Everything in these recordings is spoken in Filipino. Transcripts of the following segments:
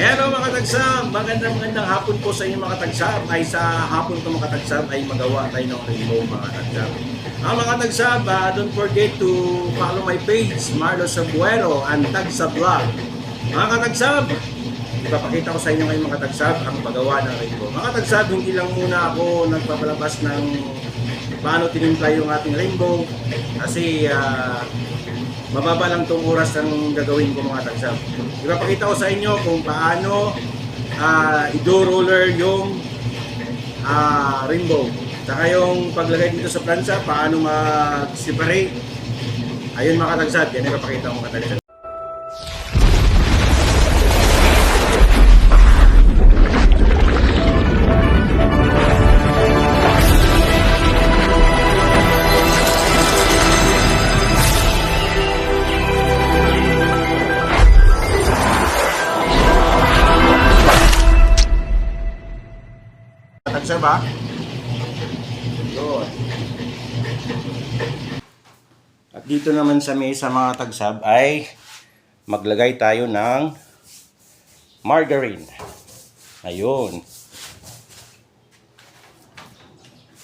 Hello mga tagsam! Magandang magandang hapon po sa inyo mga tagsam. Ay sa hapon ko mga tagsam ay magawa tayo ng rainbow mga tagsam. Ang mga tagsam, ah, don't forget to follow my page, Marlo Sabuero and Tagsa Vlog. Mga katagsab, ipapakita ko sa inyo ngayon mga tagsab ang paggawa ng rainbow. Mga tagsab, hindi lang muna ako nagpapalabas ng paano tinimpla yung ating rainbow kasi ah, mababa lang tong oras ng gagawin ko mga tagsab. Ipapakita ko sa inyo kung paano ah, i-do-roller yung ah, rainbow. Saka yung paglagay dito sa plansa, paano mag-separate. Ayun mga katagsab, yan ipapakita ko mga katagsab. Dito naman sa mesa mga tagsab ay maglagay tayo ng margarine. Ayun.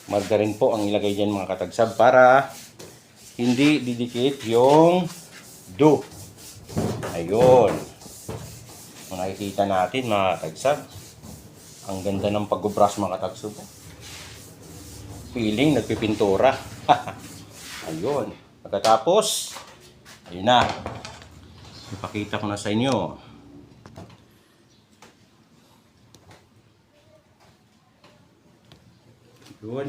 Margarine po ang ilagay dyan mga katagsab para hindi didikit yung dough. Ayun. Kung nakikita natin mga tagsab, ang ganda ng pag-brush mga katagsab. Feeling nagpipintura. Ayun. Pagkatapos, ayun na. Ipakita ko na sa inyo. Yun.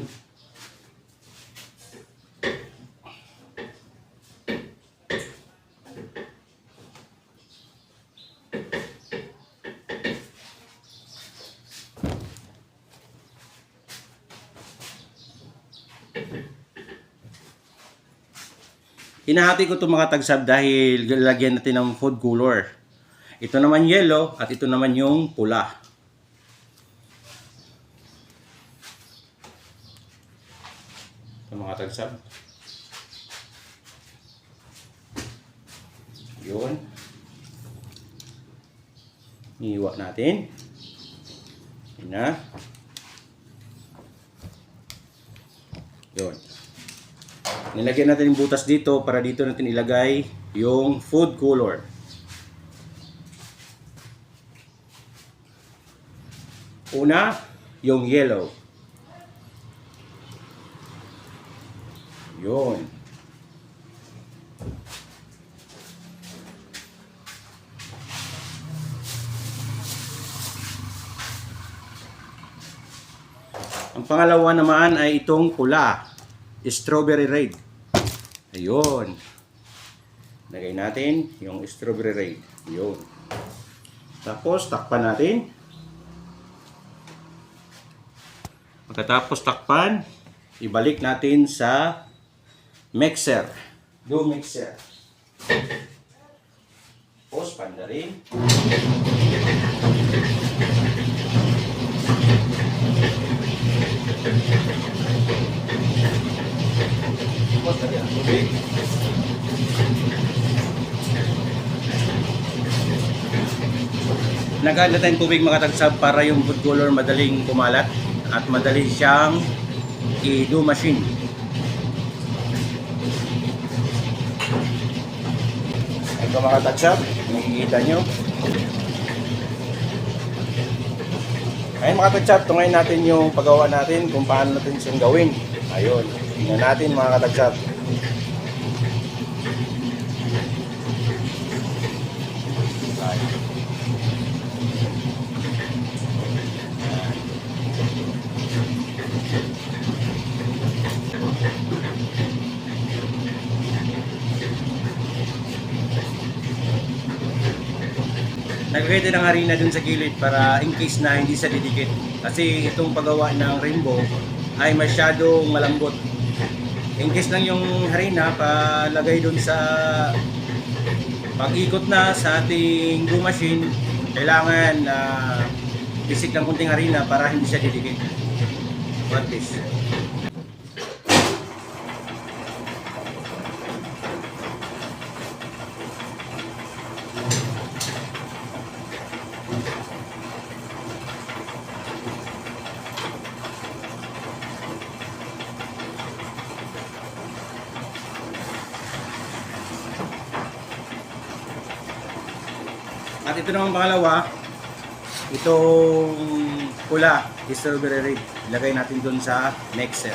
Hinahati ko itong mga tagsab dahil lalagyan natin ng food color. Ito naman yellow at ito naman yung pula. Ito mga tagsab. Yun. Iiwa natin. Yun na. Yun. Nilagyan natin yung butas dito para dito natin ilagay yung food color. Una, yung yellow. Yun. Ang pangalawa naman ay itong pula. Strawberry red. Ayun. Lagay natin yung strawberry red. Ayun. Tapos takpan natin. Pagkatapos takpan, ibalik natin sa mixer. Do mixer. Tapos panda rin. Tapos lagyan ng tubig. Naganda tayong tubig mga para yung food color madaling kumalat at madali siyang i-do machine. Ito mga tagsab, nakikita nyo. Ayun mga tagsab, tungayin natin yung paggawa natin kung paano natin siyang gawin. Ayun, tingnan natin mga. Naglagay din ng harina dun sa gilid para in case na hindi sa didikit. Kasi itong paggawa ng rainbow ay masyadong malambot. In case lang yung harina, palagay dun sa pag-ikot na sa ating glue machine, kailangan na bisik ng kunting harina para hindi siya didikit. What this? Ito naman pangalawa, itong pula, strawberry red. Ilagay natin dun sa mixer.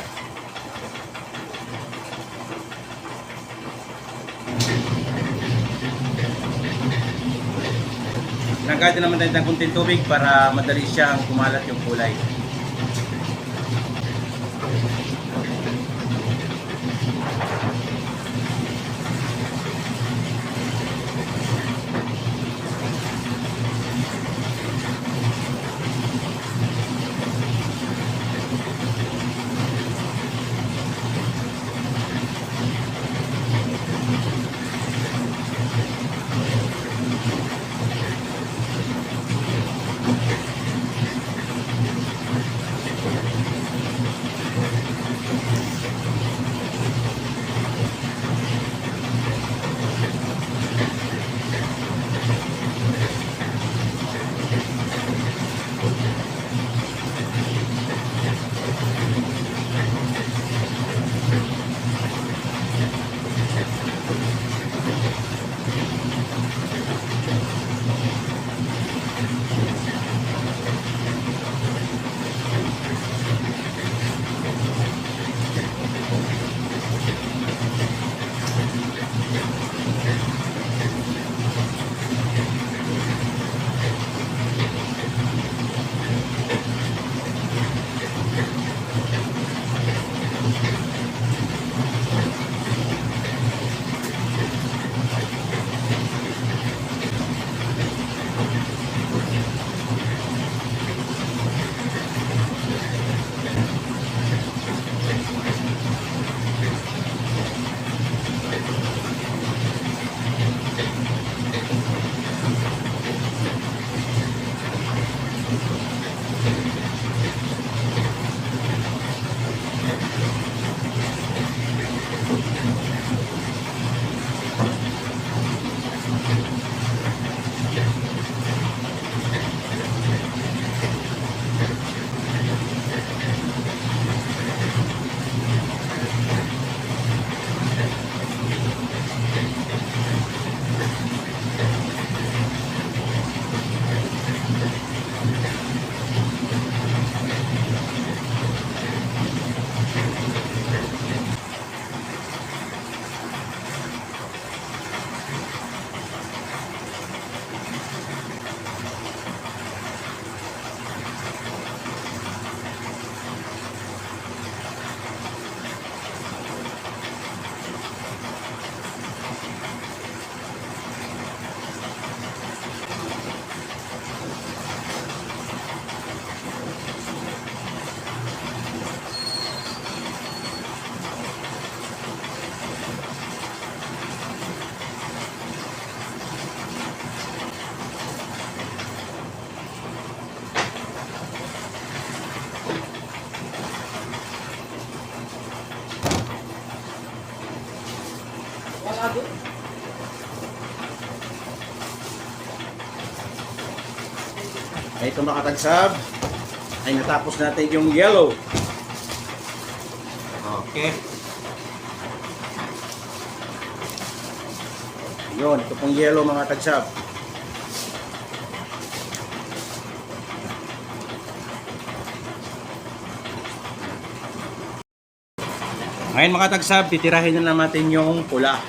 Nagkati naman tayo ng kunting tubig para madali siyang kumalat yung kulay. Ito makatagsab. Ay, natapos natin yung yellow. Okay. Yun, ito pong yellow mga tagsab. Ngayon mga tagsab, titirahin na natin yung pula.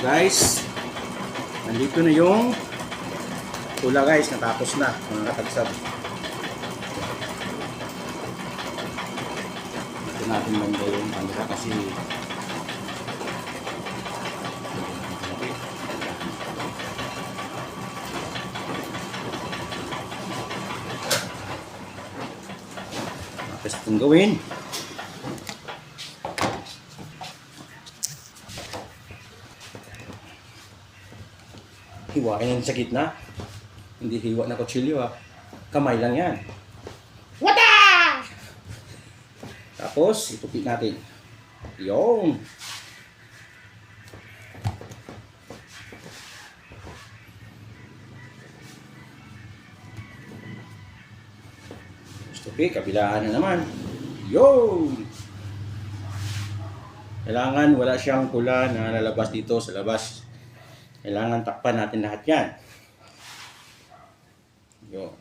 Guys, nandito na yung tula guys, natapos na mga katagsab. Ito natin banda yung camera kasi Tapos itong gawin. Hiwain yung sa gitna. Hindi hiwa na kutsilyo ah. Kamay lang yan. Wata! Tapos, itupit natin. Yung. Tupi, kabilaan na naman. Yun! Kailangan wala siyang tula na lalabas dito sa labas. Kailangan takpan natin lahat yan. Yun.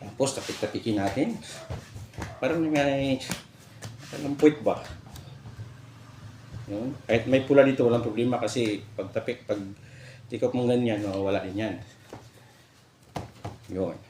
Tapos tapik-tapikin natin. Parang may parang puwit ba? Yun. Kahit may pula dito, walang problema kasi pag tapik, pag tikop mong ganyan, mawawala din yan. Yun.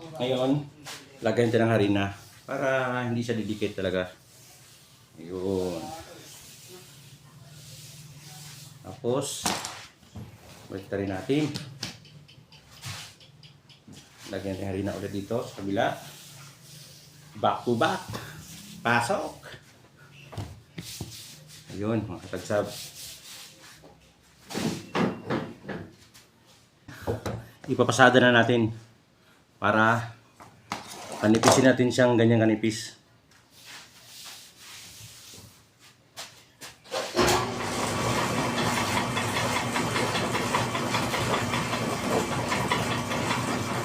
babae. Ngayon, lagyan natin ng harina para hindi siya didikit talaga. Yun. Tapos, balik rin natin. Lagyan natin harina ulit dito sa kabila. Back to back. Pasok. Ayun, mga katagsab. Ipapasada na natin para kanipisin natin siyang ganyan kanipis.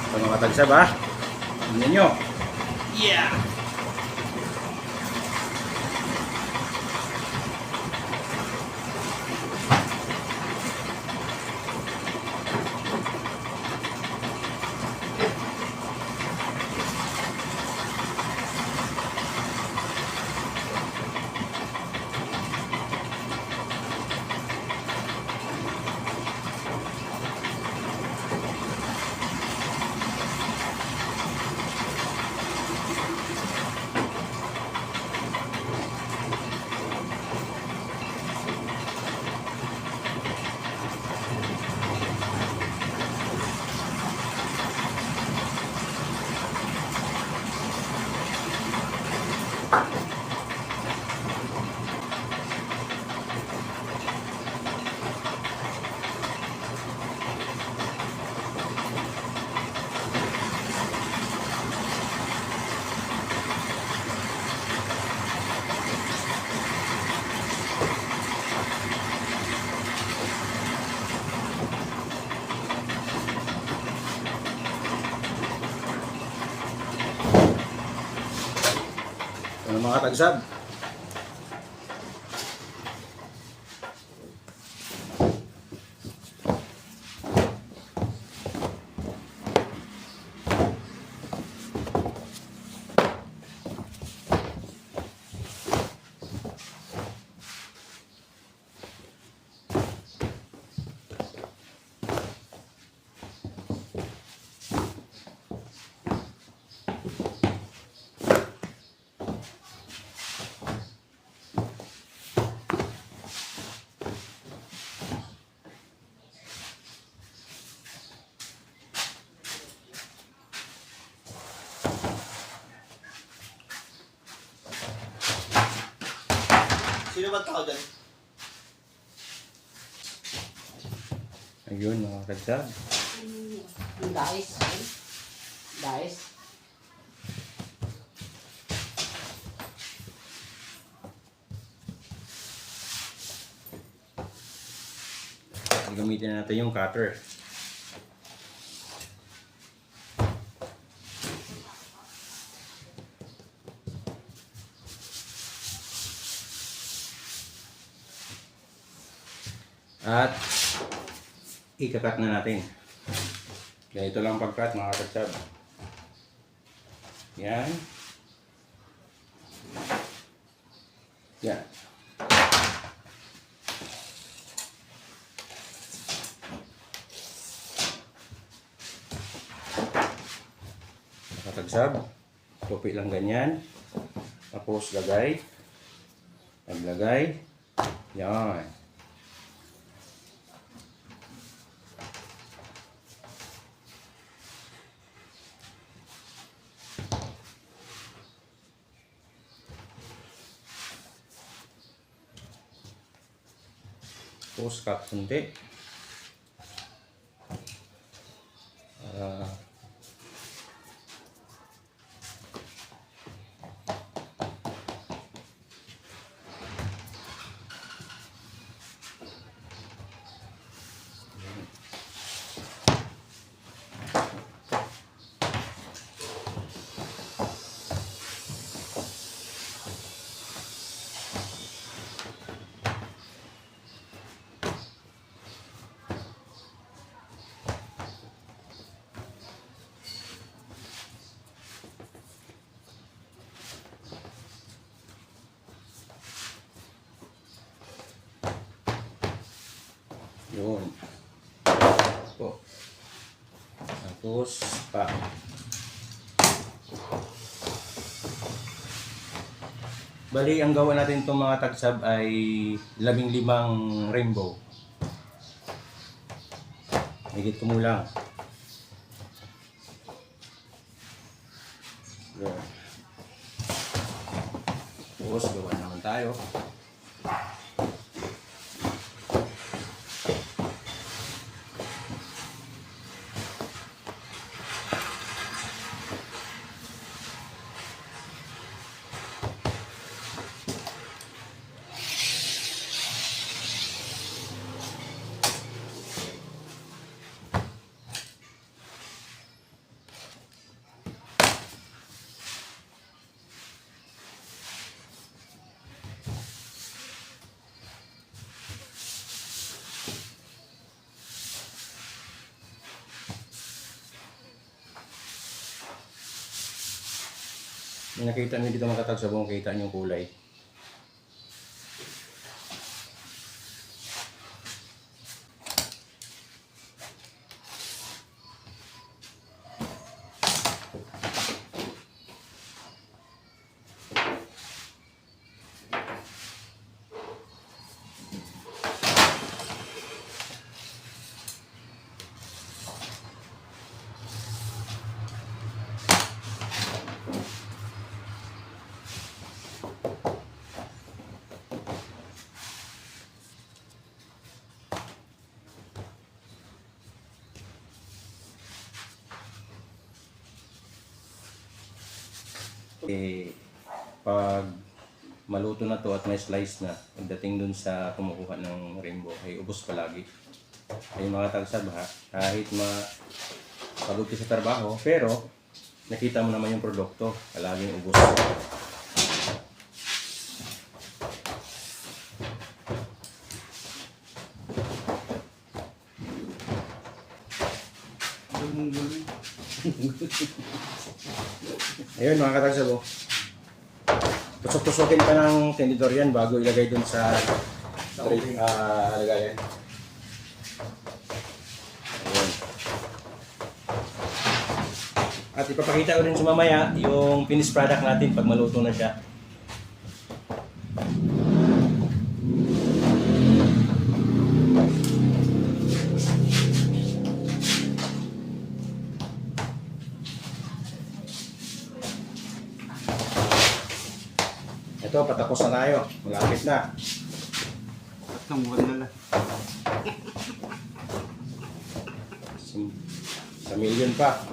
Ito mga tagsab ha. Tingnan nyo. Yeah! Ano tao dyan. Ayun, mga. Yung dice. eh. Dice. Gamitin na natin yung cutter. At ikakat na natin. Ganito lang pagkat mga katsab. Yan. Yan. Nakatagsab. Tupi lang ganyan. Tapos lagay. Naglagay. Yan. Tapos cut kunti. Para Yun. Po. Pa. Bali, ang gawa natin itong mga tagsab ay labing limang rainbow. Higit kumulang. Yun. Tapos, gawa naman tayo. May nakita niyo dito mga katagsabong, kita niyo yung kulay. Eh, pag maluto na to at may slice na, pagdating dun sa kumukuha ng rainbow, ay ubos palagi. Ay mga tagsab ha, kahit ma pagod sa trabaho, pero nakita mo naman yung produkto, palaging ubos. Ayun mga katagsab oh. Tusok-tusokin pa ng tendidor yan bago ilagay dun sa tray, ah, lagayan. Ayun. At ipapakita ko rin sa mamaya yung finished product natin pag maluto na siya. Na tayo. Malapit na. Isang buwan na lang. Sa, million pa.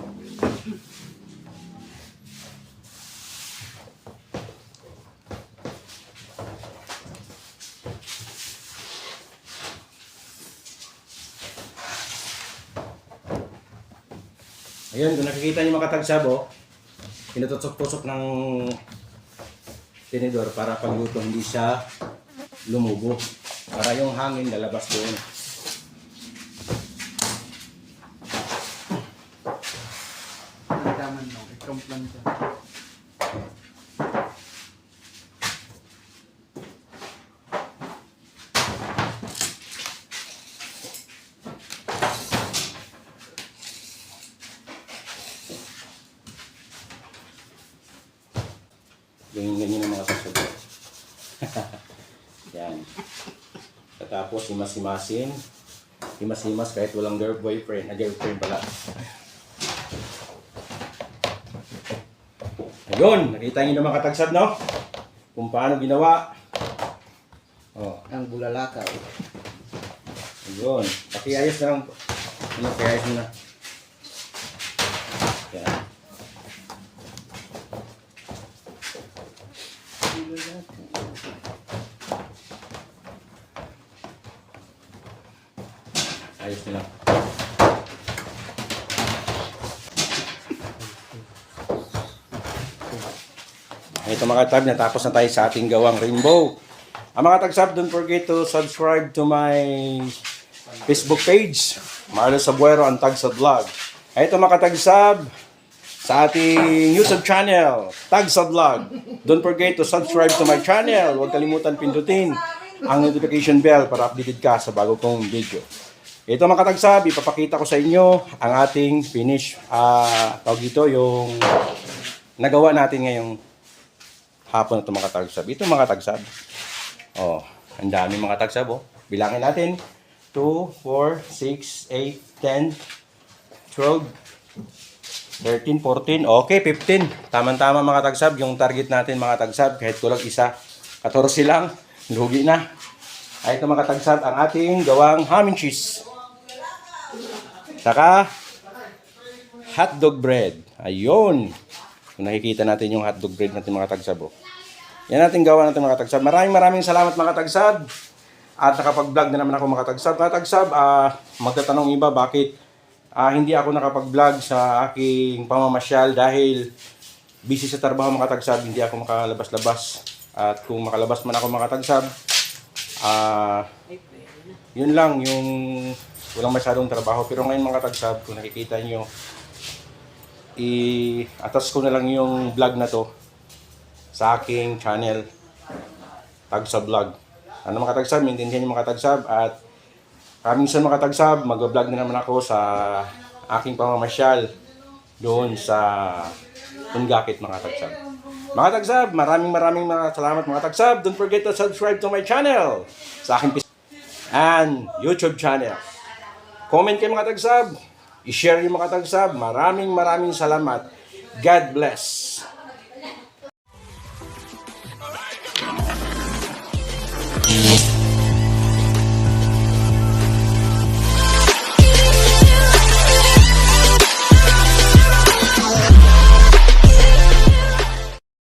Ayun, kung nakikita niyo mga katagsab, oh, pinutusok-tusok ng tinidor para pagluto hindi siya lumubo. Para yung hangin lalabas doon. Ang daman no. Ikamp lang siya. Ganyan-ganyan ang mga susunod. Yan. Tapos himas-himasin. Himas-himas kahit walang girl boyfriend. Ah, girlfriend pala. Ayun, nakita niyo naman katagsab, no? Kung paano ginawa. Oh, Ang bulalakaw. ayun. Pakiayos na lang. Ano, pakiayos na. Yan. Ayos nila. Ito mga tab, natapos na tayo sa ating gawang rainbow. Ang mga tagsab, don't forget to subscribe to my Facebook page, Marlo Sabuero ang Tagsab Vlog. Ito mga tagsab, sa ating YouTube channel, Tagsab Vlog. Don't forget to subscribe to my channel. Huwag kalimutan pindutin ang notification bell para updated ka sa bago kong video. Ito mga katagsab, ipapakita ko sa inyo ang ating finish. ah tawag dito yung nagawa natin ngayong hapon na ito mga katagsab. Ito mga katagsab. Oh, ang dami mga katagsab oh. Bilangin natin. 2, 4, 6, 8, 10, 12, 13, 14, okay, 15. Tama-tama mga tagsab, yung target natin mga tagsab, kahit kulang isa, 14 lang, lugi na. Ay ito mga tagsab, ang ating gawang ham and cheese. Saka, hotdog bread. Ayun. Nakikita natin yung hotdog bread natin mga tagsab. Oh. Yan natin gawa natin mga tagsab. Maraming maraming salamat mga tagsab. At nakapag-vlog na naman ako mga tagsab. Mga tagsab, ah, magtatanong iba bakit ah, hindi ako nakapag-vlog sa aking pamamasyal dahil busy sa trabaho mga tagsab. Hindi ako makalabas-labas. At kung makalabas man ako mga tagsab, ah, yun lang yung walang masyadong trabaho. Pero ngayon mga tagsab, kung nakikita nyo, i-atas ko na lang yung vlog na to sa aking channel Tagsab Vlog. Ano mga tagsab, maintindihan niyo mga tagsab at kaming sa mga tagsab, mag-vlog na naman ako sa aking pamamasyal doon sa Tungakit mga tagsab. Mga tagsab, maraming maraming mga salamat mga tagsab. Don't forget to subscribe to my channel sa aking and YouTube channel. Comment kayo mga tagsab. I-share yung mga tagsab. Maraming maraming salamat. God bless.